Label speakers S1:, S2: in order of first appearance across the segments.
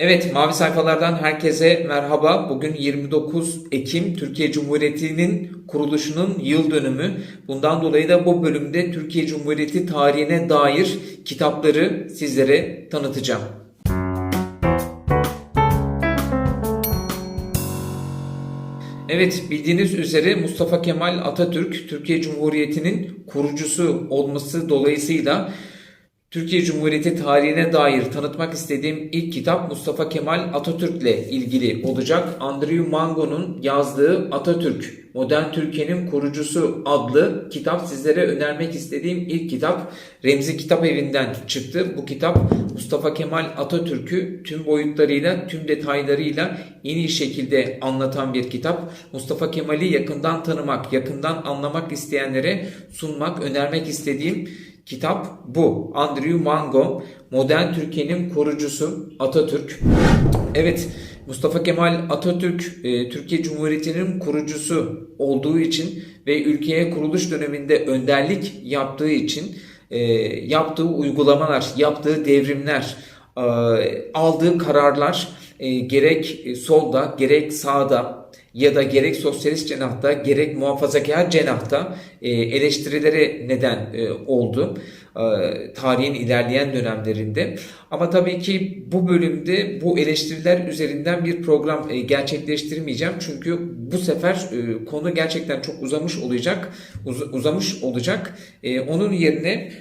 S1: Evet, Mavi Sayfalardan herkese merhaba. Bugün 29 Ekim Türkiye Cumhuriyeti'nin kuruluşunun yıl dönümü. Bundan dolayı da bu bölümde Türkiye Cumhuriyeti tarihine dair kitapları sizlere tanıtacağım. Evet bildiğiniz üzere Mustafa Kemal Atatürk Türkiye Cumhuriyeti'nin kurucusu olması dolayısıyla Türkiye Cumhuriyeti tarihine dair tanıtmak istediğim ilk kitap Mustafa Kemal Atatürk'le ilgili olacak. Andrew Mango'nun yazdığı Atatürk, Modern Türkiye'nin Kurucusu adlı kitap sizlere önermek istediğim ilk kitap. Remzi Kitap Evi'nden çıktı. Bu kitap Mustafa Kemal Atatürk'ü tüm boyutlarıyla, tüm detaylarıyla en iyi şekilde anlatan bir kitap. Mustafa Kemal'i yakından tanımak, yakından anlamak isteyenlere sunmak, önermek istediğim Kitap bu. Andrew Mango, Modern Türkiye'nin kurucusu Atatürk. Evet, Mustafa Kemal Atatürk e, Türkiye Cumhuriyeti'nin kurucusu olduğu için ve ülkeye kuruluş döneminde önderlik yaptığı için e, yaptığı uygulamalar, yaptığı devrimler, e, aldığı kararlar gerek solda gerek sağda ya da gerek sosyalist cenahta gerek muhafazakar cenahta e, eleştirilere neden e, oldu e, tarihin ilerleyen dönemlerinde. Ama tabii ki bu bölümde bu eleştiriler üzerinden bir program gerçekleştirmeyeceğim. Çünkü bu sefer konu gerçekten çok uzamış olacak. uz- uzamış olacak. Onun yerine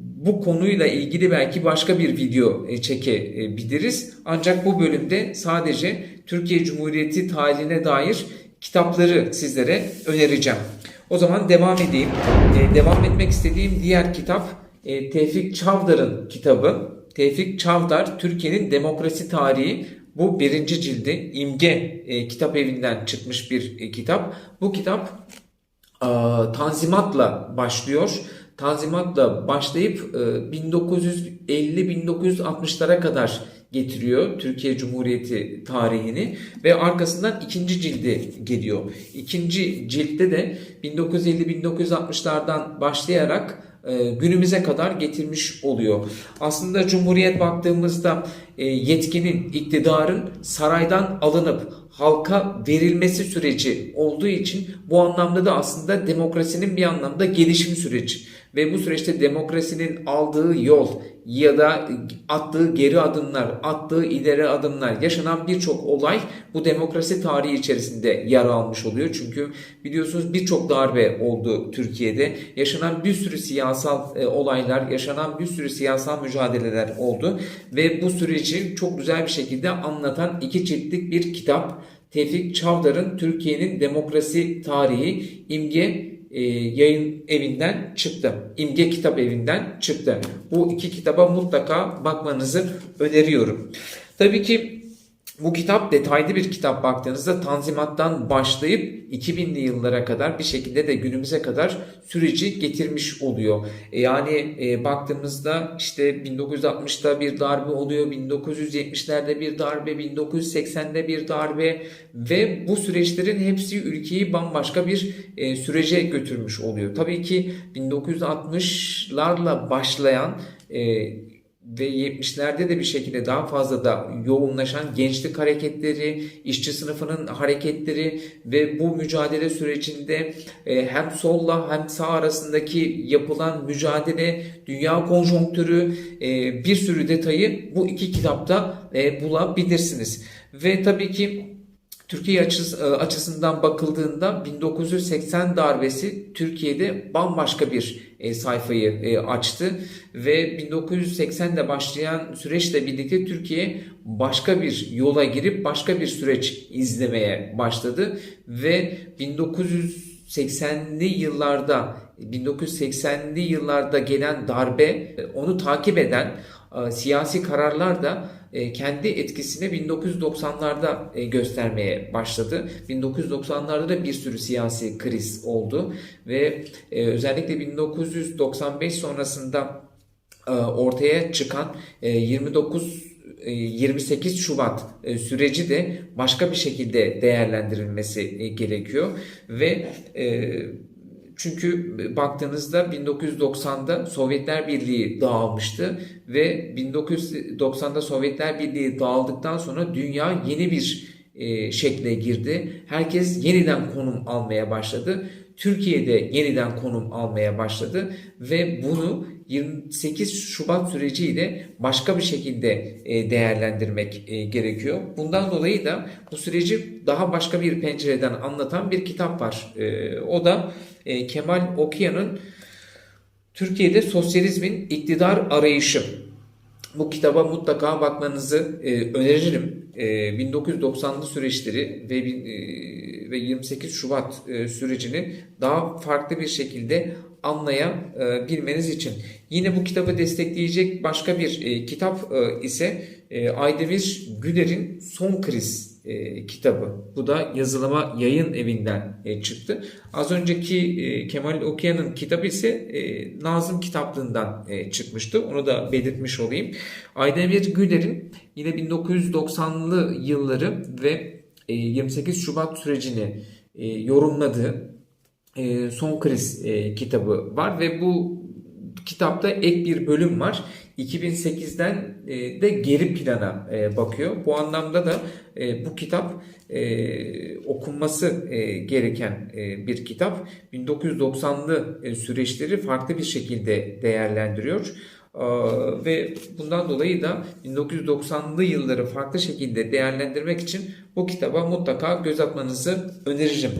S1: bu konuyla ilgili belki başka bir video çekebiliriz. Ancak bu bölümde sadece Türkiye Cumhuriyeti tarihine dair kitapları sizlere önereceğim. O zaman devam edeyim. E, devam etmek istediğim diğer kitap e, Tevfik Çavdar'ın kitabı. Tevfik Çavdar Türkiye'nin Demokrasi Tarihi. Bu birinci cildi İmge e, kitap evinden çıkmış bir e, kitap. Bu kitap e, Tanzimat'la başlıyor. Tanzimat'la başlayıp e, 1950-1960'lara kadar getiriyor Türkiye Cumhuriyeti tarihini ve arkasından ikinci cildi geliyor. İkinci ciltte de 1950-1960'lardan başlayarak e, günümüze kadar getirmiş oluyor. Aslında Cumhuriyet baktığımızda e, yetkinin, iktidarın saraydan alınıp halka verilmesi süreci olduğu için bu anlamda da aslında demokrasinin bir anlamda gelişim süreci ve bu süreçte demokrasinin aldığı yol ya da attığı geri adımlar, attığı ileri adımlar, yaşanan birçok olay bu demokrasi tarihi içerisinde yer almış oluyor. Çünkü biliyorsunuz birçok darbe oldu Türkiye'de. Yaşanan bir sürü siyasal e, olaylar, yaşanan bir sürü siyasal mücadeleler oldu ve bu süreci çok güzel bir şekilde anlatan iki ciltlik bir kitap. Tevfik Çavdar'ın Türkiye'nin Demokrasi Tarihi İmge e, yayın evinden çıktı. İmge Kitap Evi'nden çıktı. Bu iki kitaba mutlaka bakmanızı öneriyorum. Tabii ki bu kitap detaylı bir kitap baktığınızda Tanzimat'tan başlayıp 2000'li yıllara kadar bir şekilde de günümüze kadar süreci getirmiş oluyor. E, Yani e, baktığımızda işte 1960'da bir darbe oluyor, 1970'lerde bir darbe, 1980'de bir darbe ve bu süreçlerin hepsi ülkeyi bambaşka bir e, sürece götürmüş oluyor. Tabii ki 1960'larla başlayan e, ve 70'lerde de bir şekilde daha fazla da yoğunlaşan gençlik hareketleri, işçi sınıfının hareketleri ve bu mücadele sürecinde e, hem solla hem sağ arasındaki yapılan mücadele, dünya konjonktürü e, bir sürü detayı bu iki kitapta e, bulabilirsiniz. Ve tabii ki Türkiye e, açısından bakıldığında 1980 darbesi Türkiye'de bambaşka bir e, sayfayı e, açtı ve 1980'de başlayan süreçle birlikte Türkiye başka bir yola girip başka bir süreç izlemeye başladı ve 1980'li yıllarda 1980'li yıllarda gelen darbe onu takip eden siyasi kararlar da kendi etkisini 1990'larda e, göstermeye başladı. 1990'larda da bir sürü siyasi kriz oldu ve e, özellikle 1995 sonrasında e, ortaya çıkan e, 29 e, 28 Şubat e, süreci de başka bir şekilde değerlendirilmesi e, gerekiyor ve e, Çünkü baktığınızda 1990'da Sovyetler Birliği dağılmıştı ve 1990'da Sovyetler Birliği dağıldıktan sonra dünya yeni bir e, şekle girdi. Herkes yeniden konum almaya başladı. Türkiye'de yeniden konum almaya başladı ve bunu 28 Şubat süreciyle başka bir şekilde e, değerlendirmek e, gerekiyor. Bundan dolayı da bu süreci daha başka bir pencereden anlatan bir kitap var. E, o da Kemal Okuyan'ın Türkiye'de Sosyalizmin İktidar Arayışı. Bu kitaba mutlaka bakmanızı öneririm. E, 1990'lı süreçleri ve ve 28 Şubat sürecini daha farklı bir şekilde anlayabilmeniz için. Yine bu kitabı destekleyecek başka bir e, kitap e, ise e, Aydemir Güler'in Son Kriz e, kitabı. Bu da yazılıma yayın evinden e, çıktı. Az önceki e, Kemal Okuyan'ın kitabı ise e, Nazım kitaplığından e, çıkmıştı. Onu da belirtmiş olayım. Aydemir Güler'in yine 1990'lı yılları ve e, 28 Şubat sürecini e, yorumladığı e, Son Kriz e, kitabı var ve bu kitapta ek bir bölüm var. 2008'den e, de geri plana e, bakıyor. Bu anlamda da e, bu kitap e, okunması e, gereken e, bir kitap. 1990'lı e, süreçleri farklı bir şekilde değerlendiriyor. Aa, ve bundan dolayı da 1990'lı yılları farklı şekilde değerlendirmek için bu kitaba mutlaka göz atmanızı öneririm.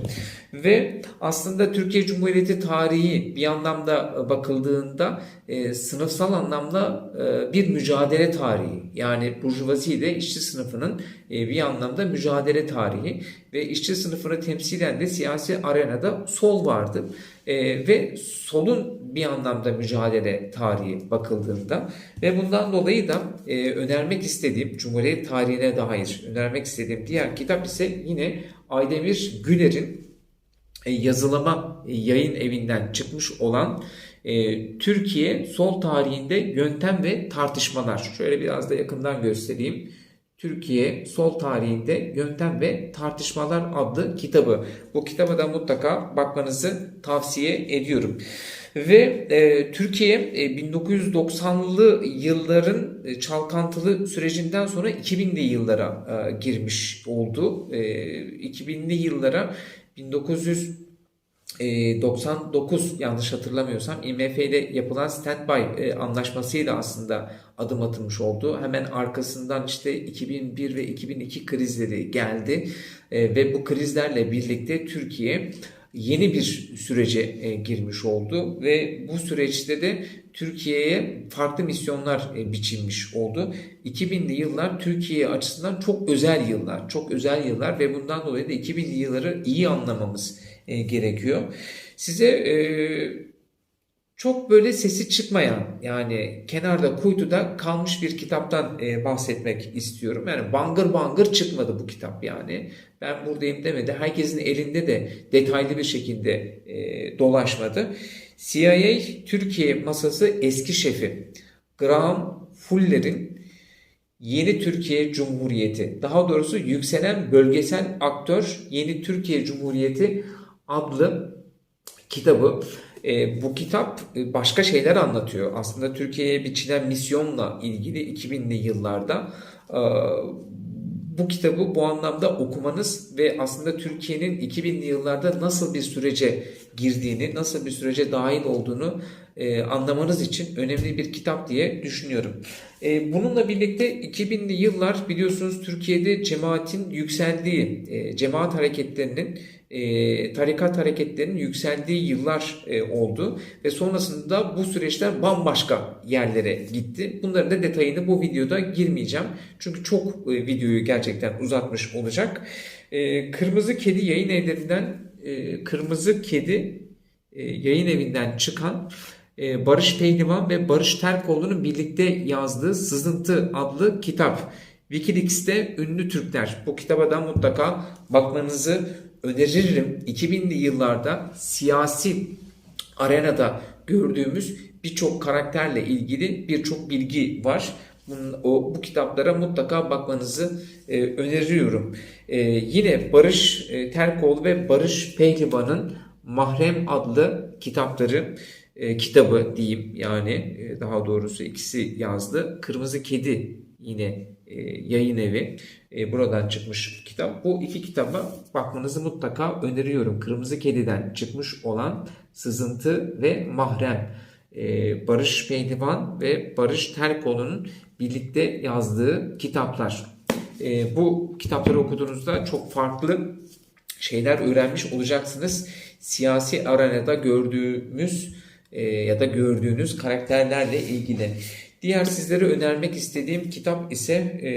S1: Ve aslında Türkiye Cumhuriyeti tarihi bir anlamda bakıldığında e, sınıfsal anlamda e, bir mücadele tarihi. Yani burjuvazi ile işçi sınıfının e, bir anlamda mücadele tarihi ve işçi sınıfını temsilen de siyasi arenada sol vardı. E, ve solun bir anlamda mücadele tarihi bakıldığında ve bundan dolayı da e, önermek istediğim Cumhuriyet tarihine dair önermek istediğim diğer kitap ise yine Aydemir Güler'in e, yazılama e, yayın evinden çıkmış olan e, Türkiye Sol Tarihinde Yöntem ve Tartışmalar. Şöyle biraz da yakından göstereyim. Türkiye Sol Tarihinde Yöntem ve Tartışmalar adlı kitabı. Bu kitaba da mutlaka bakmanızı tavsiye ediyorum. Ve e, Türkiye e, 1990'lı yılların e, çalkantılı sürecinden sonra 2000'li yıllara e, girmiş oldu. E, 2000'li yıllara 1999 yanlış hatırlamıyorsam IMF ile yapılan standby e, anlaşmasıyla aslında adım atılmış oldu. Hemen arkasından işte 2001 ve 2002 krizleri geldi E, ve bu krizlerle birlikte Türkiye yeni bir sürece e, girmiş oldu ve bu süreçte de Türkiye'ye farklı misyonlar e, biçilmiş oldu. 2000'li yıllar Türkiye açısından çok özel yıllar, çok özel yıllar ve bundan dolayı da 2000'li yılları iyi anlamamız e, gerekiyor. Size çok böyle sesi çıkmayan yani kenarda kuytuda kalmış bir kitaptan e, bahsetmek istiyorum. Yani bangır bangır çıkmadı bu kitap yani. Ben buradayım demedi. Herkesin elinde de detaylı bir şekilde e, dolaşmadı. CIA Türkiye masası eski şefi Graham Fuller'in Yeni Türkiye Cumhuriyeti, daha doğrusu yükselen bölgesel aktör Yeni Türkiye Cumhuriyeti adlı kitabı. E, bu kitap e, başka şeyler anlatıyor. Aslında Türkiye'ye biçilen misyonla ilgili 2000'li yıllarda e, bu kitabı bu anlamda okumanız ve aslında Türkiye'nin 2000'li yıllarda nasıl bir sürece girdiğini, nasıl bir sürece dahil olduğunu e, anlamanız için önemli bir kitap diye düşünüyorum. E, bununla birlikte 2000'li yıllar biliyorsunuz Türkiye'de cemaatin yükseldiği, e, cemaat hareketlerinin e, tarikat hareketlerinin yükseldiği yıllar e, oldu ve sonrasında bu süreçler bambaşka yerlere gitti. Bunların da detayını bu videoda girmeyeceğim. Çünkü çok e, videoyu gerçekten uzatmış olacak. E, Kırmızı Kedi yayın evlerinden e, Kırmızı Kedi e, yayın evinden çıkan Barış Pehlivan ve Barış Terkoğlu'nun birlikte yazdığı Sızıntı adlı kitap. Wikileaks'te ünlü Türkler. Bu kitaba da mutlaka bakmanızı öneririm. 2000'li yıllarda siyasi arenada gördüğümüz birçok karakterle ilgili birçok bilgi var. O, bu kitaplara mutlaka bakmanızı e, öneriyorum. E, yine Barış e, Terkoğlu ve Barış Pehlivan'ın Mahrem adlı kitapları, e, kitabı diyeyim yani e, daha doğrusu ikisi yazdı. Kırmızı Kedi yine e, yayın evi. E, buradan çıkmış kitap. Bu iki kitaba bakmanızı mutlaka öneriyorum. Kırmızı Kedi'den çıkmış olan Sızıntı ve Mahrem. E, Barış Pehlivan ve Barış Terkoğlu'nun birlikte yazdığı kitaplar. E, bu kitapları okuduğunuzda çok farklı şeyler öğrenmiş olacaksınız. Siyasi arenada gördüğümüz e, ya da gördüğünüz karakterlerle ilgili. Diğer sizlere önermek istediğim kitap ise e,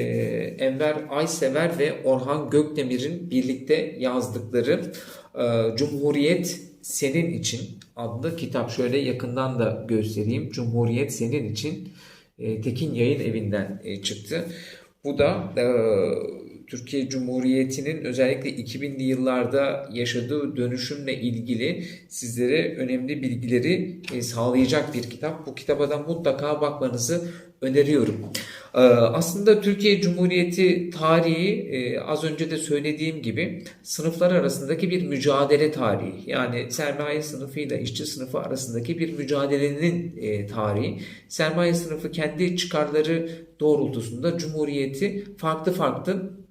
S1: Enver Aysever ve Orhan Gökdemir'in birlikte yazdıkları e, Cumhuriyet Senin İçin adlı kitap. Şöyle yakından da göstereyim. Cumhuriyet Senin İçin e, Tekin Yayın Evi'nden e, çıktı. Bu da e, Türkiye Cumhuriyeti'nin özellikle 2000'li yıllarda yaşadığı dönüşümle ilgili sizlere önemli bilgileri e, sağlayacak bir kitap. Bu kitaba da mutlaka bakmanızı öneriyorum. E, Aslında Türkiye Cumhuriyeti tarihi e, az önce de söylediğim gibi sınıflar arasındaki bir mücadele tarihi. Yani sermaye sınıfıyla işçi sınıfı arasındaki bir mücadelenin e, tarihi. Sermaye sınıfı kendi çıkarları doğrultusunda Cumhuriyeti farklı farklı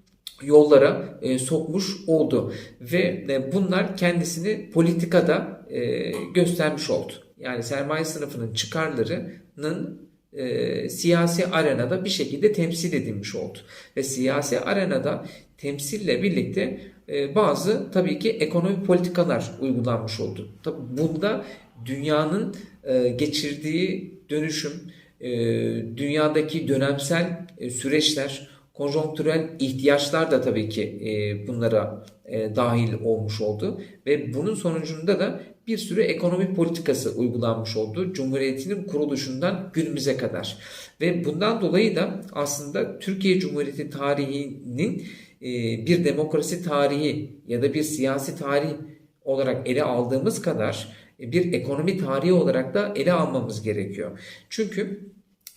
S1: yollara e, sokmuş oldu ve e, bunlar kendisini politikada e, göstermiş oldu. Yani sermaye sınıfının çıkarlarının e, siyasi arenada bir şekilde temsil edilmiş oldu ve siyasi arenada temsille birlikte e, bazı tabii ki ekonomi politikalar uygulanmış oldu. Tabii bunda dünyanın e, geçirdiği dönüşüm, e, dünyadaki dönemsel e, süreçler, konjonktürel ihtiyaçlar da tabii ki e, bunlara e, dahil olmuş oldu ve bunun sonucunda da bir sürü ekonomi politikası uygulanmış oldu Cumhuriyeti'nin kuruluşundan günümüze kadar ve bundan dolayı da aslında Türkiye Cumhuriyeti tarihinin e, bir demokrasi tarihi ya da bir siyasi tarih olarak ele aldığımız kadar e, bir ekonomi tarihi olarak da ele almamız gerekiyor. Çünkü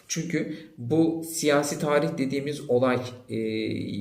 S1: çünkü bu siyasi tarih dediğimiz olay e,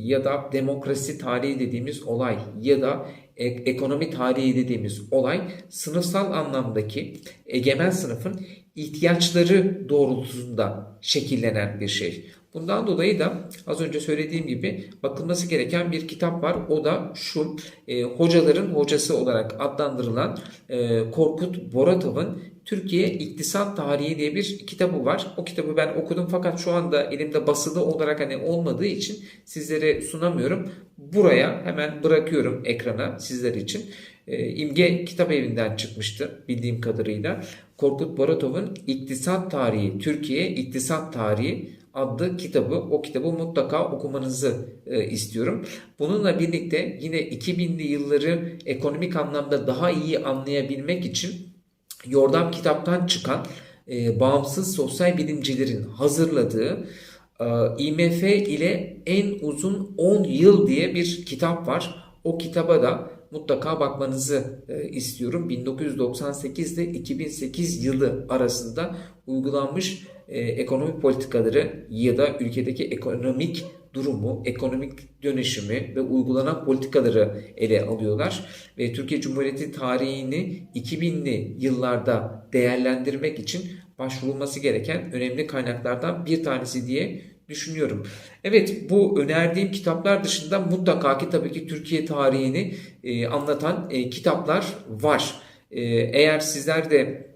S1: ya da demokrasi tarihi dediğimiz olay ya da e- ekonomi tarihi dediğimiz olay sınıfsal anlamdaki egemen sınıfın ihtiyaçları doğrultusunda şekillenen bir şey. Bundan dolayı da az önce söylediğim gibi bakılması gereken bir kitap var. O da şu e, hocaların hocası olarak adlandırılan e, Korkut Boratov'un Türkiye İktisat Tarihi diye bir kitabı var. O kitabı ben okudum fakat şu anda elimde basılı olarak hani olmadığı için sizlere sunamıyorum. Buraya hemen bırakıyorum ekrana sizler için. E, İmge Kitap Evi'nden çıkmıştı bildiğim kadarıyla. Korkut Boratov'un İktisat Tarihi, Türkiye İktisat Tarihi adlı kitabı. O kitabı mutlaka okumanızı e, istiyorum. Bununla birlikte yine 2000'li yılları ekonomik anlamda daha iyi anlayabilmek için Yordam kitaptan çıkan e, bağımsız sosyal bilimcilerin hazırladığı e, IMF ile en uzun 10 yıl diye bir kitap var. O kitaba da mutlaka bakmanızı e, istiyorum. 1998 ile 2008 yılı arasında uygulanmış e, ekonomi politikaları ya da ülkedeki ekonomik durumu, ekonomik dönüşümü ve uygulanan politikaları ele alıyorlar. Ve Türkiye Cumhuriyeti tarihini 2000'li yıllarda değerlendirmek için başvurulması gereken önemli kaynaklardan bir tanesi diye düşünüyorum. Evet bu önerdiğim kitaplar dışında mutlaka ki tabii ki Türkiye tarihini e, anlatan e, kitaplar var. E, eğer sizler de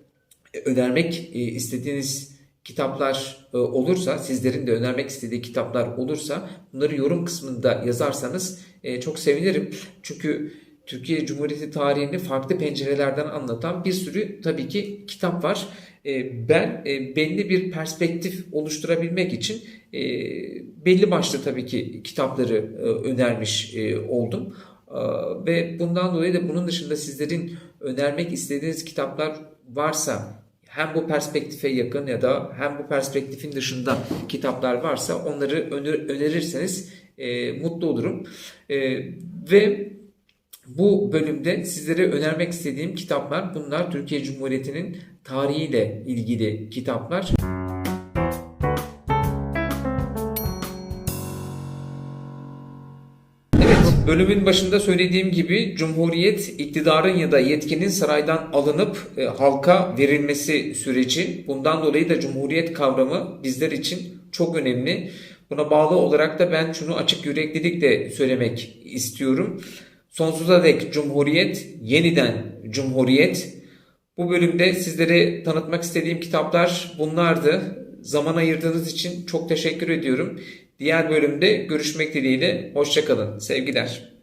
S1: önermek e, istediğiniz kitaplar e, olursa, sizlerin de önermek istediği kitaplar olursa bunları yorum kısmında yazarsanız e, çok sevinirim. Çünkü Türkiye Cumhuriyeti tarihini farklı pencerelerden anlatan bir sürü tabii ki kitap var. E, Ben e, belli bir perspektif oluşturabilmek için e, belli başlı tabii ki kitapları e, önermiş e, oldum. E, Ve bundan dolayı da bunun dışında sizlerin önermek istediğiniz kitaplar varsa hem bu perspektife yakın ya da hem bu perspektifin dışında kitaplar varsa onları öner- önerirseniz e, mutlu olurum. E, ve bu bölümde sizlere önermek istediğim kitaplar bunlar Türkiye Cumhuriyeti'nin tarihiyle ilgili kitaplar. Bölümün başında söylediğim gibi Cumhuriyet iktidarın ya da yetkinin saraydan alınıp e, halka verilmesi süreci. Bundan dolayı da Cumhuriyet kavramı bizler için çok önemli. Buna bağlı olarak da ben şunu açık yüreklilikle söylemek istiyorum. Sonsuza dek Cumhuriyet, yeniden Cumhuriyet. Bu bölümde sizlere tanıtmak istediğim kitaplar bunlardı. Zaman ayırdığınız için çok teşekkür ediyorum. Diğer bölümde görüşmek dileğiyle. Hoşçakalın. Sevgiler.